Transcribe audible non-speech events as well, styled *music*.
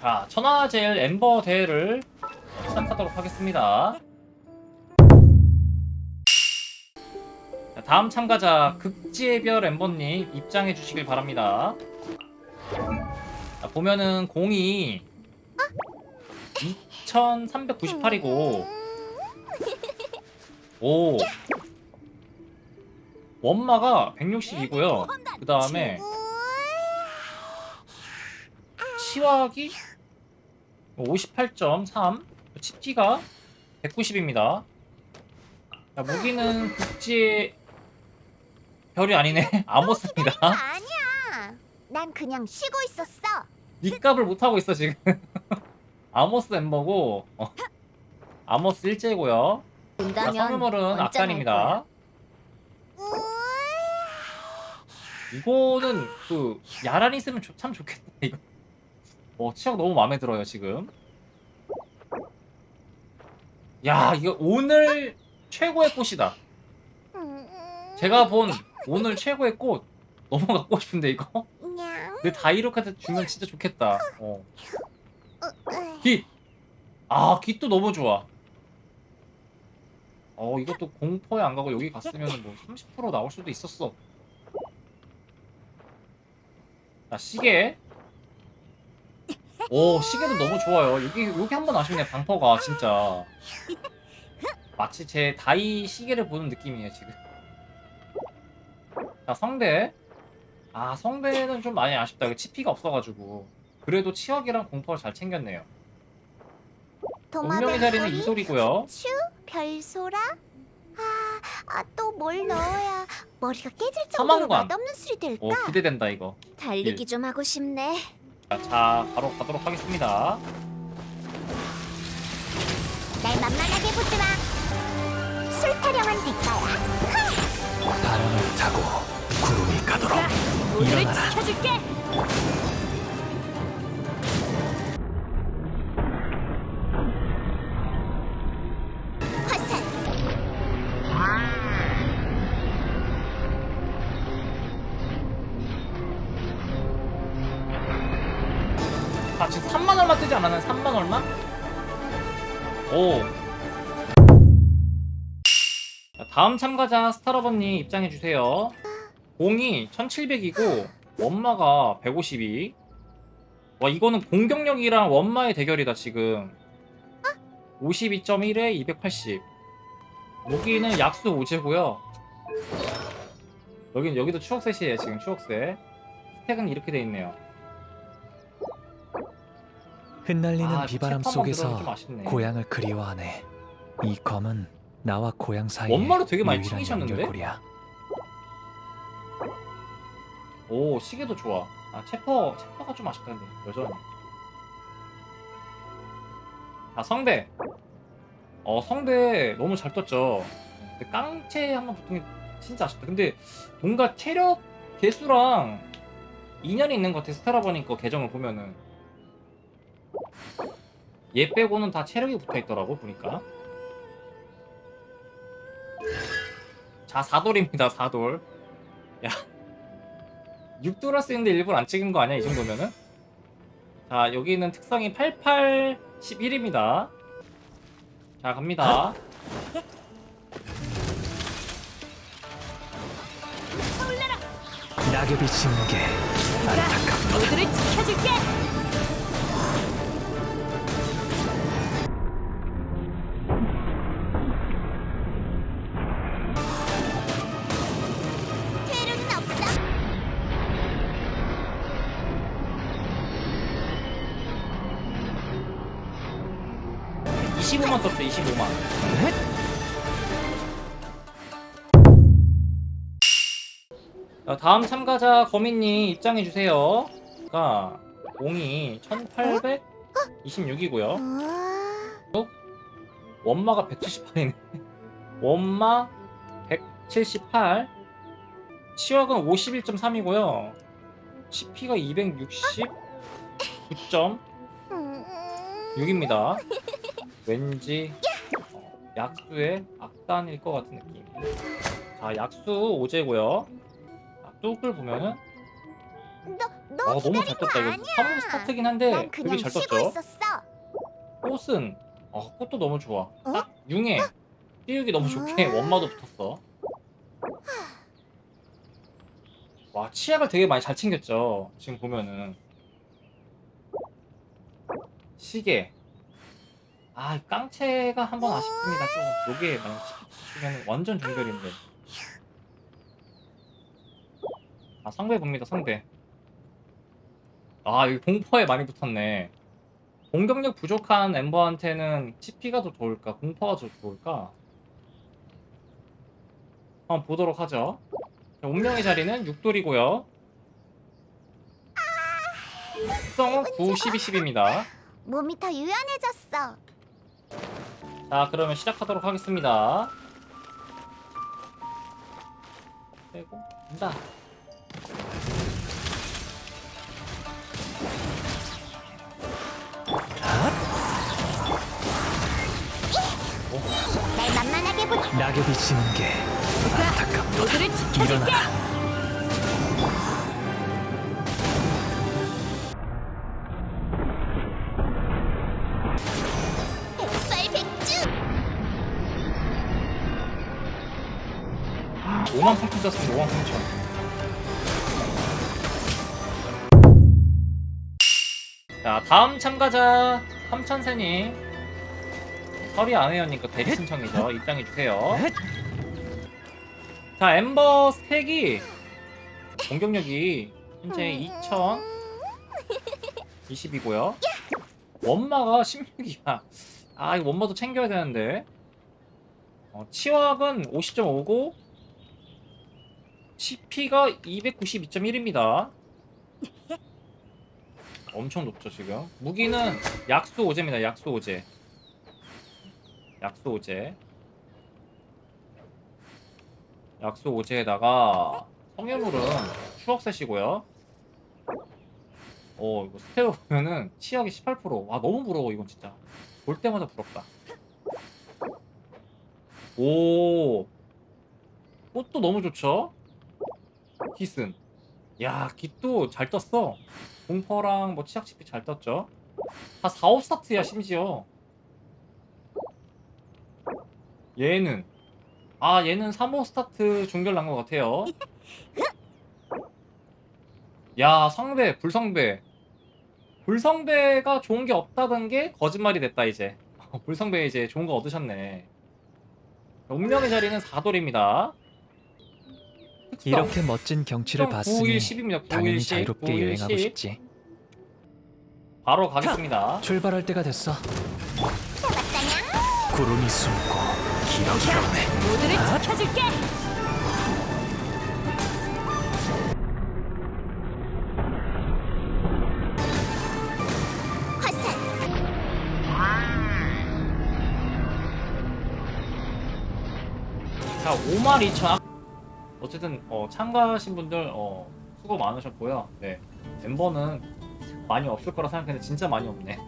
자, 천하제일 엠버 대회를 시작하도록 하겠습니다. 자, 다음 참가자 극지의 별 엠버님 입장해 주시길 바랍니다. 자, 보면은 공이 2398이고 오 원마가 160이고요. 그 다음에 치wak이 58.3 칩기가 190입니다. 자, 무기는 국지의 별이 아니네. *laughs* 아모스입니다. 아니야. 난 그냥 쉬고 있었어. 니값을 못하고 있어 지금. *laughs* 아모스 엠버고 어. 아모스 일제고요. 자, 언짢을 악단입니다. 이거는 그 야란이 있으면 좋- 참 좋겠다 이거. 어 치약 너무 마음에 들어요 지금. 야 이거 오늘 최고의 꽃이다. 제가 본 오늘 최고의 꽃 너무 갖고 싶은데 이거. 냥. 내 다이로카한테 주면 진짜 좋겠다. 어. 깃. 아 깃도 너무 좋아. 어 이것도 공포에 안 가고 여기 갔으면 뭐 30% 나올 수도 있었어. 자 시계. 오 시계도 너무 좋아요. 여기 여기 한 번 아쉽네 방퍼가 진짜. 마치 제 다이 시계를 보는 느낌이에요 지금. 자 성대. 아 성대는 좀 많이 아쉽다. 이거 치피가 없어가지고. 그래도 치역이랑 공포를 잘 챙겼네요. 운명의 자리는 소리? 이솔이고요. 추 별소라. 아, 아또 뭘 넣어야 머리가 깨질 정도로 사망관. 맛없는 술이 될까? 오 기대된다 이거. 달리기 좀 하고 싶네. 자, 자 바로 가도록 하겠습니다. 날 만만하게 보지 마. 술 타령한 대가야. 바람을 타고 구름이 가도록 우리를 일어나라. 지켜줄게. 아 지금 3만 얼마 뜨지 않았나요? 3만 얼마? 오. 자, 다음 참가자 스타러버님 입장해 주세요. 공이 1700이고 원마가 152. 와 이거는 공격력이랑 원마의 대결이다 지금. 52.1에 280. 여기는 약수 오제고요. 여긴 여기도 추억셋이에요 지금 추억셋. 스택은 이렇게 돼 있네요. 흩날리는 아, 비바람 책 한번 들어도 좀 속에서 아쉽네. 고향을 그리워하네. 이 검은 나와 고향 사이의 원마를 되게 많이 유일한 챙기셨는데? 연결고리야. 오 시계도 좋아. 아 체퍼 체퍼가 좀 아쉽다는데 여전히. 아 성대. 어 성대 너무 잘 떴죠. 근데 깡체 한번 게 진짜 아쉽다. 근데 뭔가 체력 개수랑 인연이 있는 것 같아 스타라버니 거 계정을 보면은 얘 빼고는 다 체력이 붙어 있더라고 보니까. 자 사돌입니다 사돌. 야 6도라 쓰는데 일부러 안 찍은 거 아니야 이 정도면은? 자 여기는 특성이 8811입니다 자 갑니다 낙엽이 지는 게 안타깝다. 모두를 지켜줄게. 25만 떴죠 25만. 자, 다음 참가자 거민님 입장해 주세요. 가 공이 1826이고요. 어? 원마가 178이네. *laughs* 원마 178 치wak은 51.3이고요. CP가 269.6점 음, 6입니다. 왠지 어, 약수의 악단일 것 같은 느낌. 자, 약수 오제고요. 자, 뚝을 보면은 너너아 너무 잘 떴다 이거 아니야. 3호 스타트긴 한데 난 그냥 되게 잘 쉬고 떴죠 있었어. 꽃은 어 꽃도 너무 좋아 어? 딱 융해 띄우기 너무 좋게 아. 원마도 붙었어 와 치약을 되게 많이 잘 챙겼죠 지금 보면은 시계 아이 깡체가 한 번 아쉽습니다. 좀 요게 만약 치면 완전 종결인데. 아 상대 봅니다 상대. 아 여기 공포에 많이 붙었네. 공격력 부족한 엠버한테는 CP가 더 좋을까? 공포가 더 좋을까? 한번 보도록 하죠. 자, 운명의 자리는 6돌이고요. 특성은 9, 12, 10입니다. 몸이 더 유연해졌어. 자 그러면 시작하도록 하겠습니다 빼고 간다 날 만만하게 보. 낙엽이 지는 게 안타깝다. 모두를 지켜줄게. 일어나. 5만 펑크 떴으면 5만 펑크 자 다음 참가자 삼천세님 설이 안 해요니까 대리 신청이죠 입장해주세요 자 엠버 스택이 공격력이 현재 2000 20이고요. 원마가 16이야. 아, 이 원마도 챙겨야 되는데. 어, 치확은 50.5고, CP가 292.1입니다. 엄청 높죠, 지금. 무기는 약수 오제입니다, 약수 오제. 약수 오제. 약수 오제에다가 성유물은 추억셋이고요. 어 이거 스테어 보면은 치약이 18%. 와 너무 부러워 이건 진짜. 볼 때마다 부럽다. 오. 꽃도 너무 좋죠? 깃은. 야, 깃도 잘 떴어. 공퍼랑 뭐 치약 CP 잘 떴죠? 다 4, 5 스타트야 심지어. 얘는 아 얘는 3호 스타트 종결 난 것 같아요. 야 성배 불성배 불성배가 좋은 게 없다던 게 거짓말이 됐다 이제 *laughs* 불성배 이제 좋은 거 얻으셨네 운명의 자리는 4돌입니다 이렇게 멋진 경치를 9, 1, 봤으니 10입니다 9, 당연히 1, 10, 자유롭게 9, 1, 여행하고 10 싶지. 바로 가겠습니다 출발할 때가 됐어. 구름이 숨고 기러기러네. 모두를 지켜줄게. 화살. 자52,000 어쨌든 어, 참가하신 분들 어, 수고 많으셨고요. 네. 멤버는 많이 없을 거라 생각했는데 진짜 많이 없네